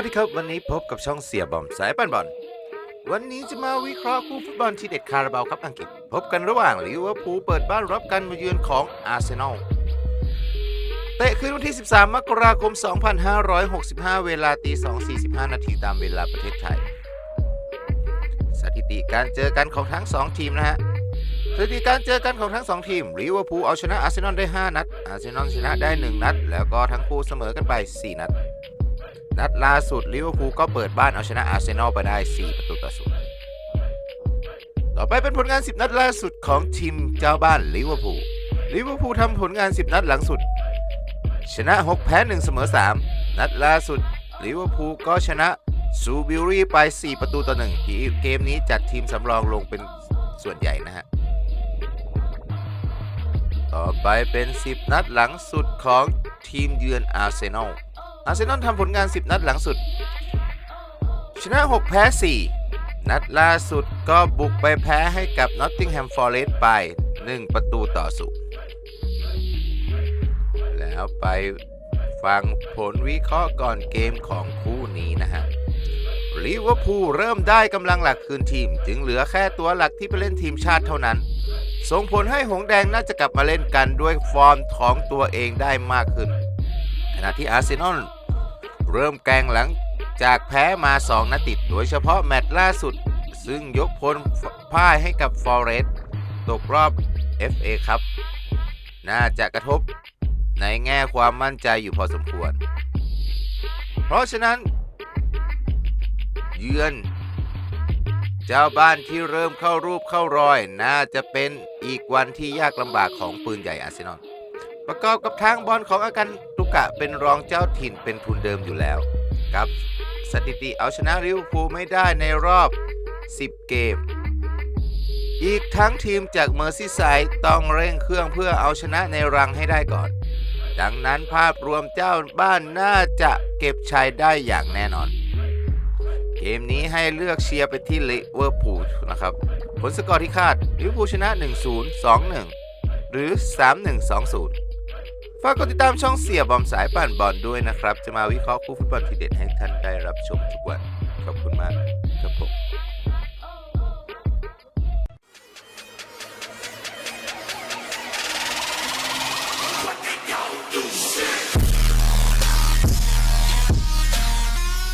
วัสดีครับวันนี้พบกับช่องเสียบอมสายปันบอลวันนี้จะมาวิเคราะห์คู่ฟุตบอลที่เด็ดคาราบาวครับอังกฤษ พบกันระหว่างลิเวอร์พูลเปิดบ้านรับการมาเยือนของอาร์เซนอลเตะคืนวันที่ 13 มกราคม 2565 เวลาตี2.45 นาทีตามเวลาประเทศไทย สถิติการเจอกันของทั้ง 2 ทีมนะฮะสถิติการเจอกันของทั้ง 2 ทีมลิเวอร์พูลเอาชนะอาร์เซนอลได้ 5 นัดอาร์เซนอลชนะได้ 1 นัด แล้วก็ทั้งคู่เสมอกันไป 4 นัด นัดล่าสุดลิเวอร์พูลก็เปิดบ้านเอาชนะอาร์เซนอลไปได้ 4 ประตูต่อศูนย์ต่อไปเป็นผลงาน 10 นัดล่าสุดของทีมเจ้าบ้านลิเวอร์พูลลิเวอร์พูลทำผลงาน 10 นัดหลังสุด ชนะ 6 แพ้ 1 เสมอ 3 นัดล่าสุดลิเวอร์พูลก็ชนะซูบิลรี่ไป 4 ประตูต่อ1ที่เกมนี้จัดทีมสำรองลงเป็นส่วนใหญ่นะฮะ ต่อไปเป็น 10 นัดหลังสุดของทีมเยือนอาร์เซนอล อาร์เซนอลทำผลงาน 10 นัดหลังสุด ชนะ 6 แพ้ 4 นัดล่าสุดก็บุกไปแพ้ให้กับนอตติงแฮมฟอร์เรสต์ไป 1 ประตูต่อศูนย์แล้วไปฟังผลวิเคราะห์ก่อนเกมของคู่นี้นะฮะลิเวอร์พูลเริ่มได้กำลังหลักคืนทีม จึงเหลือแค่ตัวหลักที่ไปเล่นทีมชาติเท่านั้น ส่งผลให้หงแดงน่าจะกลับมาเล่นกันด้วยฟอร์มของตัวเองได้มากขึ้น ขณะที่อาร์เซนอล เริ่มแกร่งหลังจากแพ้มา 2นัดติด โดยเฉพาะแมตช์ล่าสุด ซึ่งยกพลพ่ายให้กับฟอร์เรสต์ตกรอบ FA ครับ น่าจะกระทบในแง่ความมั่นใจอยู่พอสมควร เพราะฉะนั้น เยือน เจ้าบ้านที่เริ่มเข้ารูปเข้ารอย น่าจะเป็นอีกวันที่ยากลำบากของปืนใหญ่อาร์เซนอล ประกอบกับทางบอลของอากันตุกะเป็นรองเจ้าถิ่นเป็นทุนเดิมอยู่แล้วกับ สถิติเอาชนะลิเวอร์พูลไม่ได้ในรอบ 10 เกม อีกทั้งทีมจากเมอร์ซี่ไซด์ต้องเร่งเครื่องเพื่อเอาชนะในรังให้ได้ก่อน ดังนั้นภาพรวมเจ้าบ้านน่าจะเก็บชัยได้อย่างแน่นอน เกมนี้ให้เลือกเชียร์ไปที่ลิเวอร์พูลนะครับ ผลสกอร์ที่คาดลิเวอร์พูลชนะ 1-0 2-1 หรือ 3120 ฝากกดติดตามช่องเสียบอมสายปั่นบอลด้วยนะครับ จะมาวิเคราะห์คู่ฟุตบอลทีเด็ดให้ท่านได้รับชมทุกวัน ขอบคุณมากครับผม